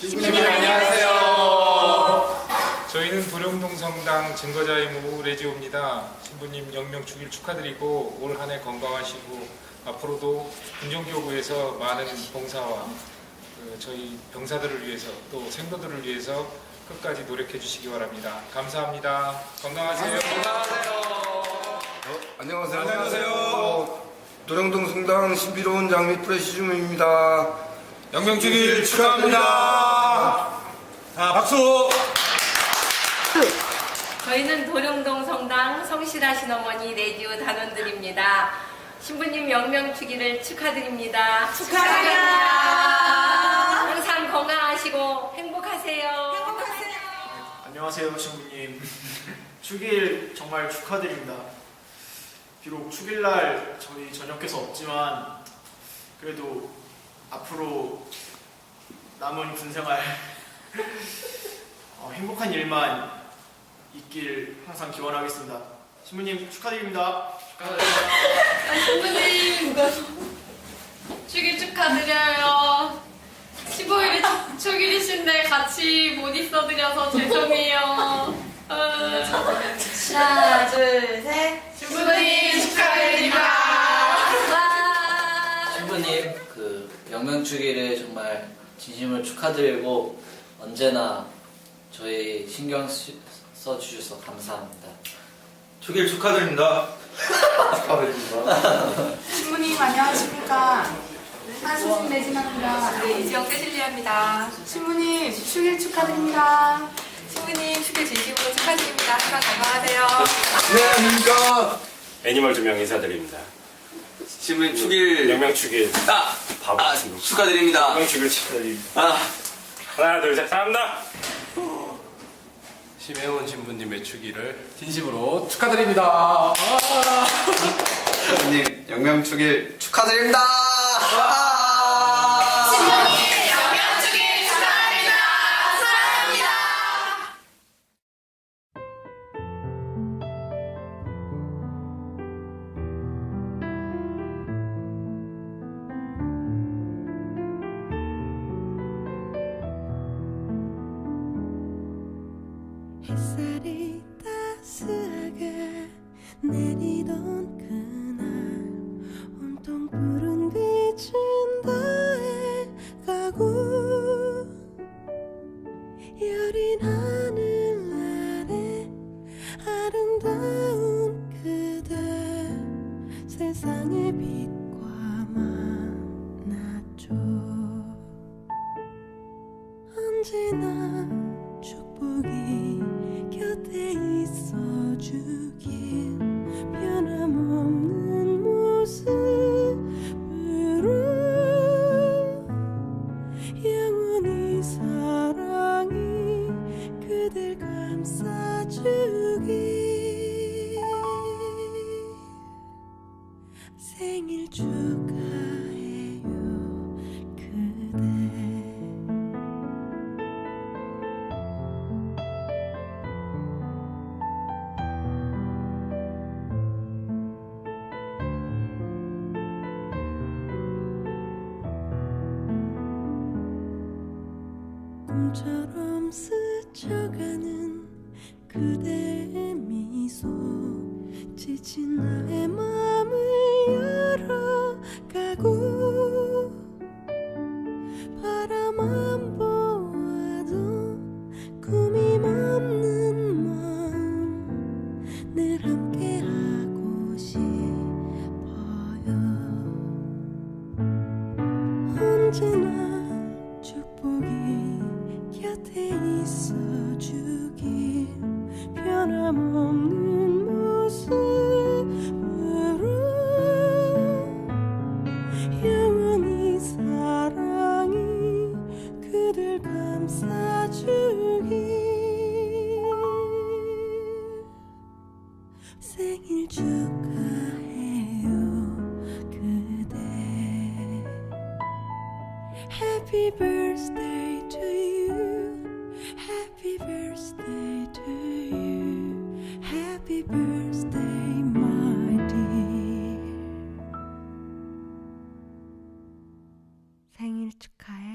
신부님 안녕하세요. 저희는 도령동 성당 증거자 의무 레지오입니다. 신부님 영명 축일 축하드리고 올 한 해 건강하시고 앞으로도 금정교구에서 많은 봉사와 그 저희 병사들을 위해서 또 생도들을 위해서 끝까지 노력해 주시기 바랍니다. 감사합니다. 건강하세요. 안녕하세요. 안녕하세요. 도령동 성당 신비로운 장미 프레시즘입니다. 영명주길 축하합니다. 자, 박수. 저희는 도령동 성당 성실하신 어머니 레디오 단원들입니다. 신부님 영명주기를 축하드립니다. 축하드립니다. 항상 건강하시고 행복하세요. 안녕하세요, 신부님. 축일 정말 축하드립니다. 비록 축일날 저희 저녁해서 없지만 그래도 앞으로 남은 군생활 어, 행복한 일만 있길 항상 기원하겠습니다. 신부님 축하드립니다. 신부님 축일 축하드려요 15일이 축일이신데 같이 못 있어드려서 죄송해요 어, 하나, 둘, 셋. 신부님 주기를 정말 진심으로 축하드리고 언제나 저희 신경 쓰- 써주셔서 감사합니다. 축일 축하드립니다. 신부님 안녕하십니까? 한수진 매진합니다. 네, 이지영 세실리아입니다. 신부님 축일 축하드립니다. 신부님 축일 진심으로 축하드립니다. 항상 건강하세요. 네, 안녕하십니까. 애니멀 두 명 인사드립니다. 신부님 축일. 영명 축일 아, 바보 아. 축하드립니다. 영명 축일 축하드립니다. 아, 하나 둘 셋, 감사합니다. 심혜원 신부님의 축일을 진심으로 축하드립니다. 신부님 영명축일 축하드립니다. 내리던 그날 온통 푸른 빛은 더해 가고 여린 하늘 아래 아름다운 그대 세상의 빛과 만났죠. 언제나 roses. 꿈처럼 스쳐가는 그대의 미소 지친 나의 마음 생일 축하해요 그대 Happy birthday to you. Happy birthday to you. Happy birthday, my dear. 생일 축하해.